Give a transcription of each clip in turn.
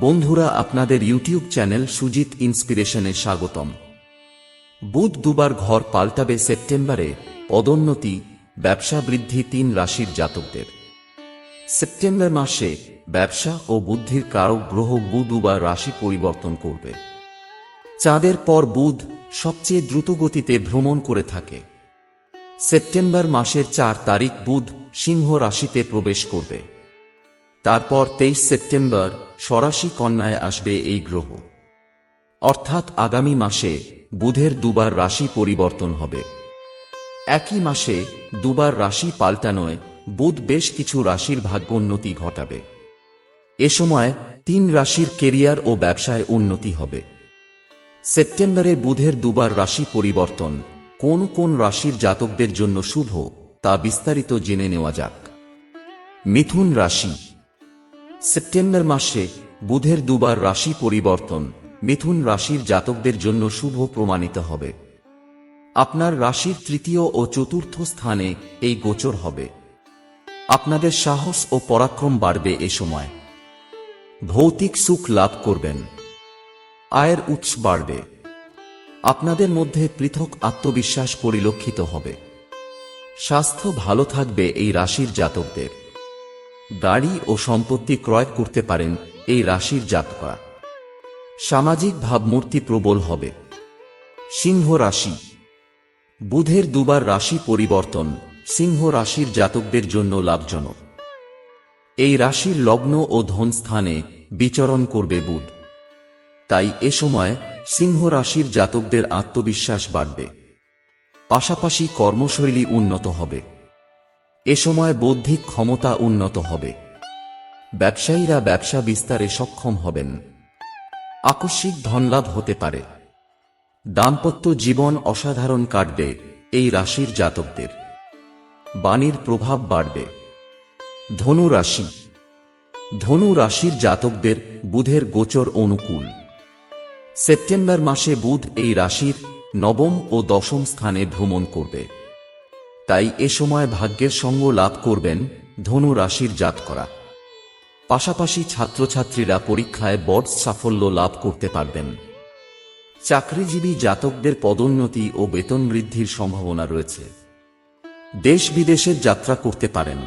বন্ধুরা, আপনাদের YouTube channel Sujit ইন্সপিরেশনে স্বাগতম। বুধ দুবার ঘর পাল্টাবে সেপ্টেম্বরে, পদোন্নতি, ব্যবসা বৃদ্ধি তিন রাশির জাতকদের। সেপ্টেম্বর মাসে ব্যবসা ও বুদ্ধির কারক গ্রহ বুধ দুবার রাশি পরিবর্তন করবে। চাঁদের পর বুধ সবচেয়ে দ্রুত গতিতে ভ্রমণ করে থাকে। সেপ্টেম্বর মাসের চার তারিখ বুধ সিংহ রাশিতে প্রবেশ করবে। তারপর তেইশ সেপ্টেম্বর সরাসি কন্যায় আসবে এই গ্রহ। অর্থাৎ আগামী মাসে বুধের দুবার রাশি পরিবর্তন হবে। একই মাসে দুবার রাশি পাল্টানোয় বুধ বেশ কিছু রাশির ভাগ্যোন্নতি ঘটাবে। এ সময় তিন রাশির কেরিয়ার ও ব্যবসায় উন্নতি হবে। সেপ্টেম্বরে বুধের দুবার রাশি পরিবর্তন কোন কোন রাশির জাতকদের জন্য শুভ তা বিস্তারিত জেনে নেওয়া যাক। মিথুন রাশি সেপ্টেম্বর মাসে বুধের দুবার রাশি পরিবর্তন, মিথুন রাশির জাতকদের জন্য শুভ প্রমাণিত হবে। আপনার রাশির তৃতীয় ও চতুর্থ স্থানে এই গোচর হবে। আপনাদের সাহস ও পরাক্রম বাড়বে এ সময়। ভৌতিক সুখ লাভ করবেন। আয়ের উৎস বাড়বে। আপনাদের মধ্যে পৃথক আত্মবিশ্বাস পরিলক্ষিত হবে। স্বাস্থ্য ভালো থাকবে এই রাশির জাতকদের। গাড়ি ও সম্পত্তি ক্রয় করতে পারেন এই রাশির জাতকরা। সামাজিক ভাবমূর্তি প্রবল হবে। সিংহ রাশি। বুধের দুবার রাশি পরিবর্তন সিংহ রাশির জাতকদের জন্য লাভজনক। এই রাশির লগ্ন ও ধন স্থানে বিচরণ করবে বুধ। তাই এ সময় সিংহ রাশির জাতকদের আত্মবিশ্বাস বাড়বে। পাশাপাশি কর্মশৈলী উন্নত হবে। এ সময় বৌদ্ধিক ক্ষমতা উন্নত হবে। ব্যবসায়ীরা ব্যবসা বিস্তারে সক্ষম হবেন। আকস্মিক ধনলাভ হতে পারে। দাম্পত্য জীবন অসাধারণ কাটবে এই রাশির জাতকদের। বাণীর প্রভাব বাড়বে। ধনু রাশি। ধনু রাশির জাতকদের বুধের গোচর অনুকূল। সেপ্টেম্বর মাসে বুধ এই রাশির নবম ও দশম স্থানে ভ্রমণ করবে। তাই এ সময় ভাগ্যের সঙ্গ লাভ করবেন ধনু রাশির জাত করা পাশাপাশি ছাত্রছাত্রীরা পরীক্ষায় বড় সাফল্য লাভ করতে পারবেন। চাকরিজীবী জাতকদের পদোন্নতি ও বেতন বৃদ্ধির সম্ভাবনা রয়েছে। দেশ বিদেশের যাত্রা করতে পারেন।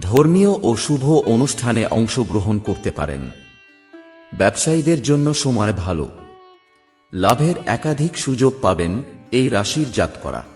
ধর্মীয় ও শুভ অনুষ্ঠানে অংশগ্রহণ করতে পারেন। ব্যবসায়ীদের জন্য সময় ভালো। লাভের একাধিক সুযোগ পাবেন এই রাশির জাত করা